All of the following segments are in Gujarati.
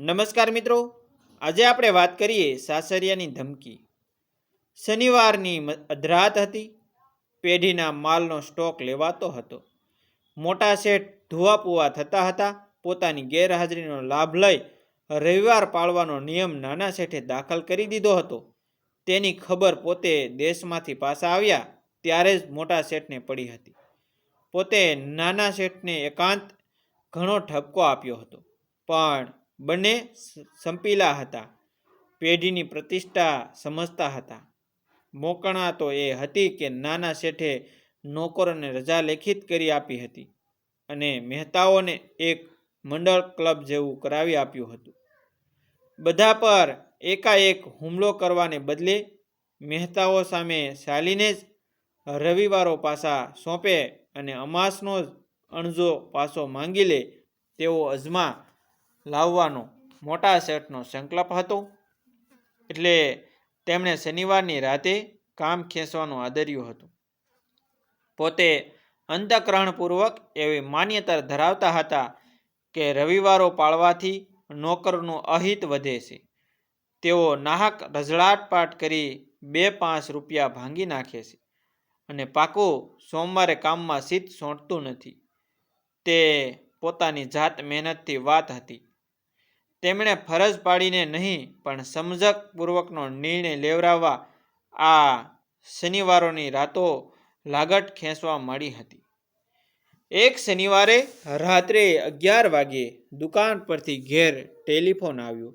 નમસ્કાર મિત્રો. આજે આપણે વાત કરીએ સાસરિયાની ધમકી. શનિવારની અધરાત હતી. પેઢીના માલનો સ્ટોક લેવાતો હતો. મોટા શેઠ ધુવાપુવા થતા હતા. પોતાની ગેરહાજરીનો લાભ લઈ રવિવાર પાળવાનો નિયમ નાના શેઠે દાખલ કરી દીધો હતો. તેની ખબર પોતે દેશમાંથી પાછા આવ્યા ત્યારે જ મોટા શેઠને પડી હતી. પોતે નાના શેઠને એકાંત ઘણો ઠપકો આપ્યો હતો. પણ બંને સંપીલા હતા. પેઢીની પ્રતિષ્ઠા સમજતા હતા. મોકણા તો એ હતી કે નાના શેઠે નોકરોને રજા લેખિત કરી આપી હતી અને મહેતાઓને એક મંડળ ક્લબ જેવું કરાવી આપ્યું હતું. બધા પર એકાએક હુમલો કરવાને બદલે મહેતાઓ સામે ચાલીને જ રવિવારો પાસા સોંપે અને અમાસનો જ અણજો પાસો માંગી લે તેવો અજમા લાવવાનો મોટા શેઠનો સંકલ્પ હતો. એટલે તેમણે શનિવારની રાતે કામ ખેંચવાનું આદર્યું હતું. પોતે અંતકરણપૂર્વક એવી માન્યતા ધરાવતા હતા કે રવિવારો પાળવાથી નોકરનું અહિત વધે છે. તેઓ નાહક રઝળાટપાટ કરી બે પાંચ રૂપિયા ભાંગી નાખે છે અને પાકું સોમવારે કામમાં સીત સોંટતું નથી. તે પોતાની જાત મહેનતથી વાત હતી. તેમણે ફરજ પાડીને નહીં, પણ સમજકપૂર્વકનો નિર્ણય લેવરાવવા આ શનિવારોની રાતો લાગટ ખેંચવા માંડી હતી. એક શનિવારે રાત્રે અગિયાર વાગ્યે દુકાન પરથી ઘેર ટેલિફોન આવ્યો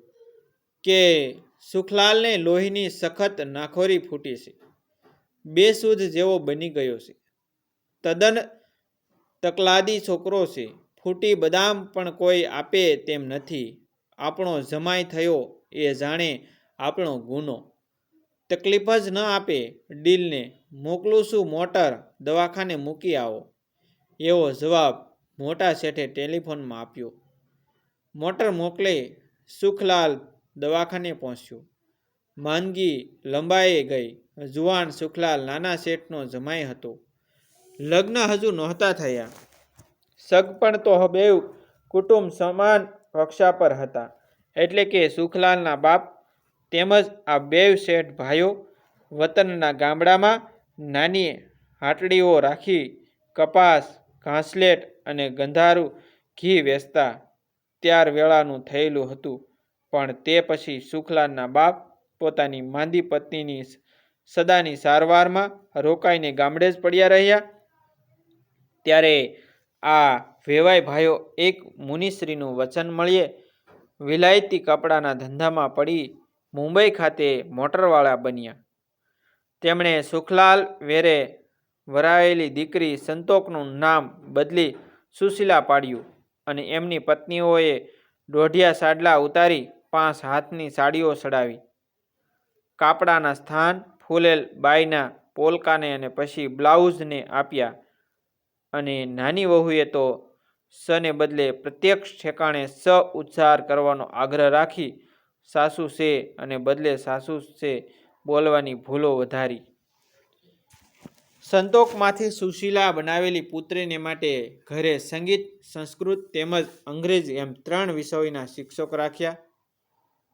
કે સુખલાલને લોહીની સખત નાખોરી ફૂટી છે. બેસુધ જેવો બની ગયો છે. તદ્દન તકલાદી છોકરો છે. ફૂટી બદામ પણ કોઈ આપે તેમ નથી. આપણો જમાય થયો એ જાણે આપણો ગુનો. તકલીફ જ ન આપે ડીલને, મોકલું શું મોટર, દવાખાને મૂકી આવો. એવો જવાબ મોટા શેઠે ટેલિફોનમાં આપ્યો. મોટર મોકલે સુખલાલ દવાખાને પહોંચ્યો. માંદગી લંબાઈ ગઈ. જુવાન સુખલાલ નાના શેઠનો જમાઈ હતો. લગ્ન હજુ નહોતા થયા. સગપણ તો હબેવ કુટુંબ સમાન કક્ષા પર હતા. એટલે કે સુખલાલના બાપ તેમજ આ બેવ શેઠ ભાઈઓ વતનના ગામડામાં નાની હાટડીઓ રાખી કપાસ, ઘાસલેટ અને ગંધારું ઘી વેચતા ત્યાર વેળાનું થયેલું હતું. પણ તે પછી સુખલાલના બાપ પોતાની માંદી પત્નીની સદાની સારવારમાં રોકાઈને ગામડે જ પડ્યા રહ્યા. ત્યારે આ વેવાઈ ભાઈઓ, એક મુનિશ્રીનું વચન મળીએ. વિલાયતી કપડાના ધંધામાં પડી મુંબઈ ખાતે મોટરવાળા બન્યા. તેમણે સુખલાલ વેરે વરાયેલી દીકરી સંતોકનું નામ બદલી સુશીલા પાડ્યું અને એમની પત્નીઓએ દોઢિયા સાડલા ઉતારી પાંચ હાથની સાડીઓ ચડાવી કાપડાના સ્થાન, ફૂલેલ બાઈના પોલકાને અને પછી બ્લાઉઝને આપ્યા અને નાની વહુએ તો સને બદલે પ્રત્યક્ષ ઠેકાણે સ ઉચ્ચાર કરવાનો આગ્રહ રાખી સાસુ છે અને બદલે સાસુ છે બોલવાની ભૂલો વધારી. સંતોકમાંથી સુશીલા બનાવેલી પુત્રીને માટે ઘરે સંગીત, સંસ્કૃત તેમજ અંગ્રેજી એમ ત્રણ વિષયોના શિક્ષક રાખ્યા.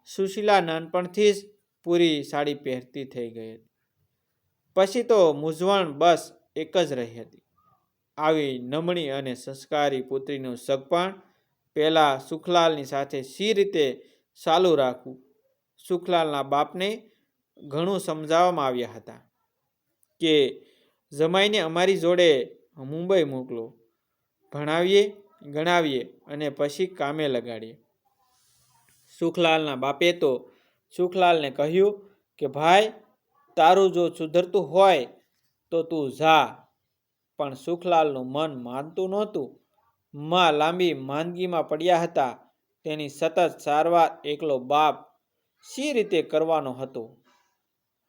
સુશીલા નાનપણથી જ પૂરી સાડી પહેરતી થઈ ગઈ હતી. પછી તો મૂંઝવણ બસ એક જ રહી હતી. આવી નમણી અને સંસ્કારી પુત્રીનું સગપણ પહેલાં સુખલાલની સાથે સી રીતે ચાલુ રાખવું? સુખલાલના બાપને ઘણું સમજાવવામાં આવ્યા હતા કે જમાઈને અમારી જોડે મુંબઈ મોકલો, ભણાવીએ, ગણાવીએ અને પછી કામે લગાડીએ. સુખલાલના બાપે તો સુખલાલને કહ્યું કે, ભાઈ, તારું જો સુધરતું હોય તો તું જા પણ સુખલાલનું મન માનતું નહોતું. માં લાંબી માંદગીમાં પડ્યા હતા. તેની સતત સારવાર એકલો બાપ સી રીતે કરવાનો હતો?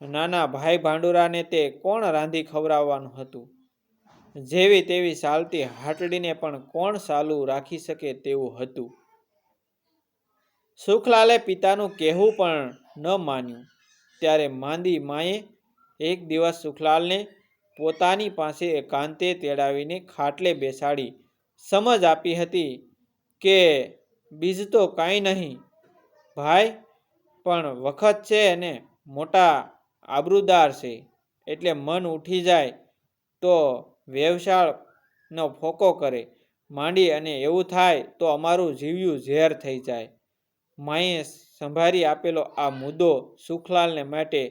નાના ભાઈ ભાંડુરાને તે કોણ રાંધી ખવડાવવાનું હતું? જેવી તેવી ચાલતી હાટડીને પણ કોણ સાલું રાખી શકે તેવું હતું? સુખલાલે પિતાનું કહેવું પણ ન માન્યું. ત્યારે માંદી માએ એક દિવસ સુખલાલને પોતાની પાસે એકાંતે તેડાવીને ખાટલે બેસાડી. સમજ આપી હતી કે બીજ તો કાંઈ નહીં. ભાઈ, પણ વખત છે અને મોટા આબરૂદાર છે. એટલે મન ઉઠી જાય તો વ્યવસાળનો ફોકો કરે. માંડી અને એવું થાય તો અમારું જીવ્યું ઝેર થઈ જાય. માએ સંભાળી આપેલો આ મુદ્દો સુખલાલને માટે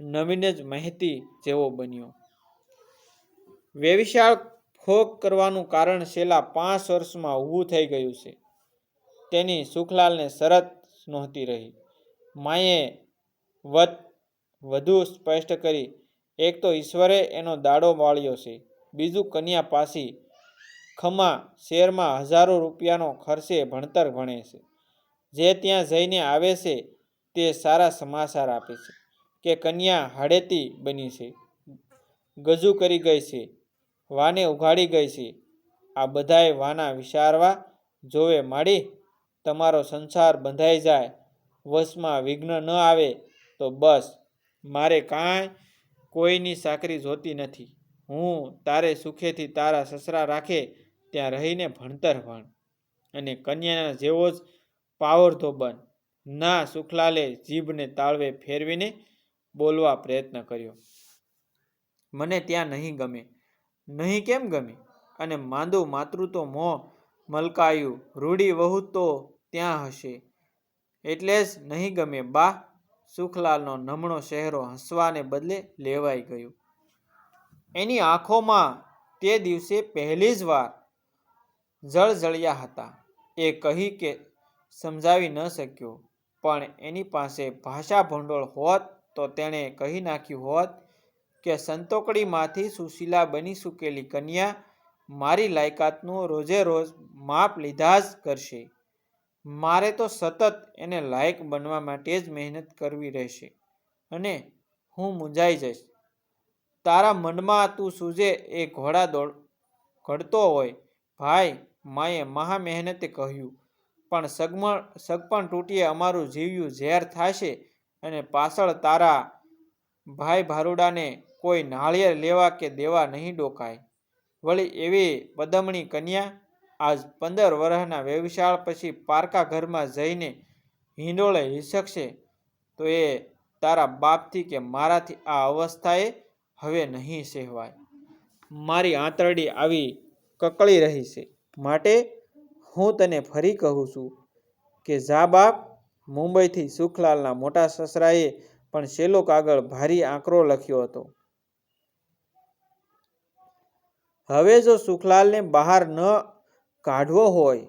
નવીન જ માહિતી જેવો બન્યો. વ્યવિશાળ ભોગ કરવાનું કારણ છેલ્લા પાંચ વર્ષમાં ઊભું થઈ ગયું છે. તેની સુખલાલને શરત નહોતી રહી. માએ વત, વધુ સ્પષ્ટ કરી, એક તો ઈશ્વરે એનો દાડો વાળ્યો છે. બીજું કન્યા પાસી ખમા શેરમાં હજારો રૂપિયાનો ખર્ચે ભણતર ભણે છે. જે ત્યાં જઈને આવે છે તે સારા સમાચાર આપે છે કે કન્યા હાડેતી બની છે. ગજુ કરી ગઈ છે. વાને ઉઘાડી ગઈ છે. આ બધાય વાના વિચારવા, જોવે માડી, તમારો સંસાર બંધાઈ જાય, વશમાં વિઘ્ન ન આવે, તો બસ, મારે કાંઈ કોઈની સાકરી જોતી નથી. હું તારે સુખેથી તારા સસરા રાખે, ત્યાં રહીને ભણતર ભણ. અને કન્યાના જેવો જ પાવરધો બન. ના સુખલાલે જીભને તાળવે ફેરવીને બોલવા પ્રયત્ન કર્યો. મને ત્યાં નહીં ગમે. નહીં કેમ ગમી? અને માંદું માતૃત્વ મોં મલકાયું રૂડી વહુ તો ત્યાં હશે. એટલે જ નહીં ગમે બા. સુખલાલનો નમણો ચહેરો હસવાને બદલે લેવાઈ ગયો. એની આંખોમાં તે દિવસે પહેલી જ વાર જળજળિયા હતા. એ કહી કે સમજાવી ન શક્યો. પણ એની પાસે ભાષા ભંડોળ હોત તો તેણે કહી નાખ્યું હોત કે સંતોકડીમાંથી સુશીલા બની ચૂકેલી કન્યા મારી લાયકાતનું રોજે રોજ માપ લીધા જ કરશે. મારે તો સતત એને લાયક બનવા માટે જ મહેનત કરવી રહેશે અને હું મૂંઝાઈ જઈશ. તારા મનમાં તું સૂજે એ ઘોડા દોડ, ઘડતો હોય. ભાઈ, માએ મહા મહેનતે કહ્યું, પણ સગમણ, સગપણ તૂટીએ અમારું જીવ્યું ઝેર થશે અને પાછળ તારા ભાઈ ભારુડાને કોઈ નાળિયેર લેવા કે દેવા નહીં ડોકાય. વળી એવી પદમણી કન્યા આજ પંદર વર્ષના વ્યવસાળ પછી પારકા ઘરમાં જઈને હિંડોળે હિસકશે તો એ તારા બાપથી કે મારાથી આ અવસ્થાએ હવે નહીં સહેવાય. મારી આંતરડી આવી કકળી રહી છે. માટે હું તને ફરી કહું છું કે જા બાપ, મુંબઈથી સુખલાલના મોટા સસરાએ પણ છેલ્લો કાગળ ભારી આંકરો લખ્યો હતો. હવે જો સુખલાલને બહાર ન કાઢવો હોય,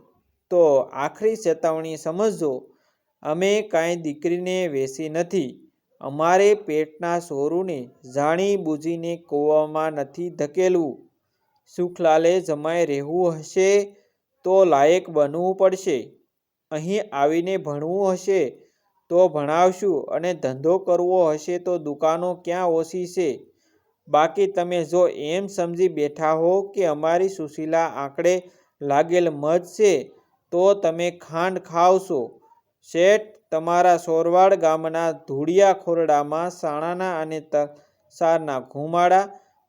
તો આખરી ચેતવણી સમજજો. અમે કાંઈ દીકરીને વેસી નથી. અમારે પેટના સોરુને જાણી બૂજીને કૂવામાં નથી ધકેલવું. સુખલાલે જમાય રહેવું હશે તો લાયક બનવું પડશે. અહીં આવીને ભણવું હશે તો ભણાવશું અને ધંધો કરવો હશે તો દુકાનો ક્યાં ઓછી છે? બાકી તમે જો એમ સમજી બેઠા હો કે અમારી સુશીલા આંકડે લાગેલ મધ છે, તો તમે ખાંડ ખાવશો. શેઠ, તમારા સોરવાડ ગામના ધૂળિયા ખોરડામાં સાણાના અને તસારના ઘુમાડા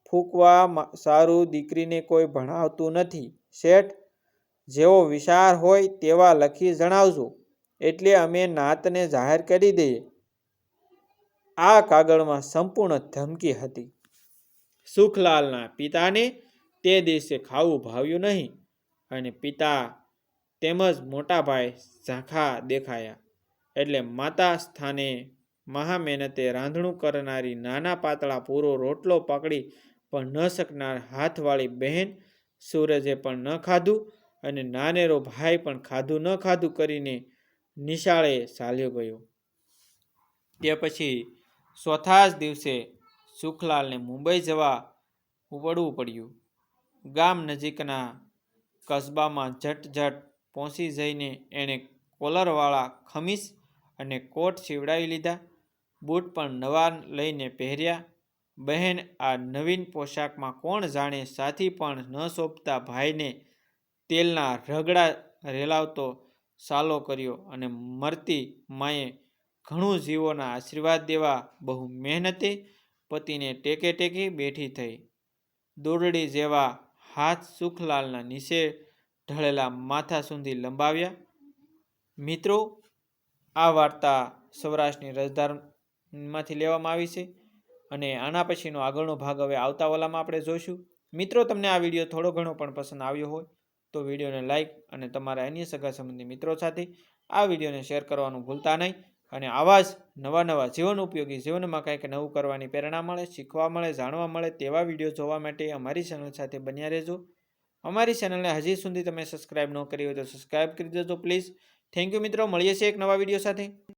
ફૂંકવા સારું દીકરીને કોઈ ભણાવતું નથી. શેઠ, જેવો વિચાર હોય તેવા લખી જણાવજો, એટલે અમે નાતને જાહેર કરી દઈએ. આ કાગળમાં સંપૂર્ણ ધમકી હતી. સુખલાલના પિતાને તે દિવસે ખાવું ભાવ્યું નહીં અને પિતા તેમજ મોટા ભાઈ ઝાંખા દેખાયા. એટલે માતા સ્થાને મહા મહેનતે રાંધણું કરનારી નાના પાતળા પૂરો રોટલો પકડી પણ ન શકનાર હાથવાળી બહેન સૂરજે પણ ન ખાધું અને નાનેરો ભાઈ પણ ખાધું ન ખાધું કરીને નિશાળે ચાલ્યો ગયો. તે પછી ચોથા જ દિવસે સુખલાલને મુંબઈ જવા ઉપડવું પડ્યું. ગામ નજીકના કસ્બામાં ઝટઝટ પહોંચી જઈને એણે કોલરવાળા ખમીસ અને કોટ સીવડાવી લીધા. બૂટ પણ નવા લઈને પહેર્યા. બહેન, આ નવીન પોશાકમાં કોણ જાણે સાથી પણ ન સોંપતા ભાઈને તેલના રગડા રેલાવતો સાલો કર્યો અને મરતી માએ ઘણું જીવોના આશીર્વાદ દેવા બહુ મહેનતે પતિને ટેકે ટેકી બેઠી થઈ. દોરડી જેવા હાથ સુખલાલના નીચે ઢળેલા માથા સુધી લંબાવ્યા. મિત્રો, આ વાર્તા સૌરાષ્ટ્રની રજધારમાંથી લેવામાં આવી છે અને આના પછીનો આગળનો ભાગ હવે આવતા વાલામાં આપણે જોઈશું. મિત્રો, તમને આ વીડિયો થોડો ઘણો પણ પસંદ આવ્યો હોય, તો વિડીયોને લાઇક અને તમારા અન્ય સગા સંબંધી મિત્રો સાથે આ વિડીયોને શેર કરવાનું ભૂલતા નહીં. અને આવા જ નવા નવા જીવન ઉપયોગી જીવનમાં કંઈક નવું કરવાની પ્રેરણા મળે, શીખવા મળે, જાણવા મળે તેવા વીડિયો જોવા માટે અમારી ચેનલ સાથે બન્યા રહેજો. અમારી ચેનલને હજી સુધી તમે સબસ્ક્રાઇબ ન કરી હોય તો સબસ્ક્રાઇબ કરી દેજો, પ્લીઝ. થેન્ક યુ મિત્રો, મળીએ છીએ એક નવા વીડિયો સાથે.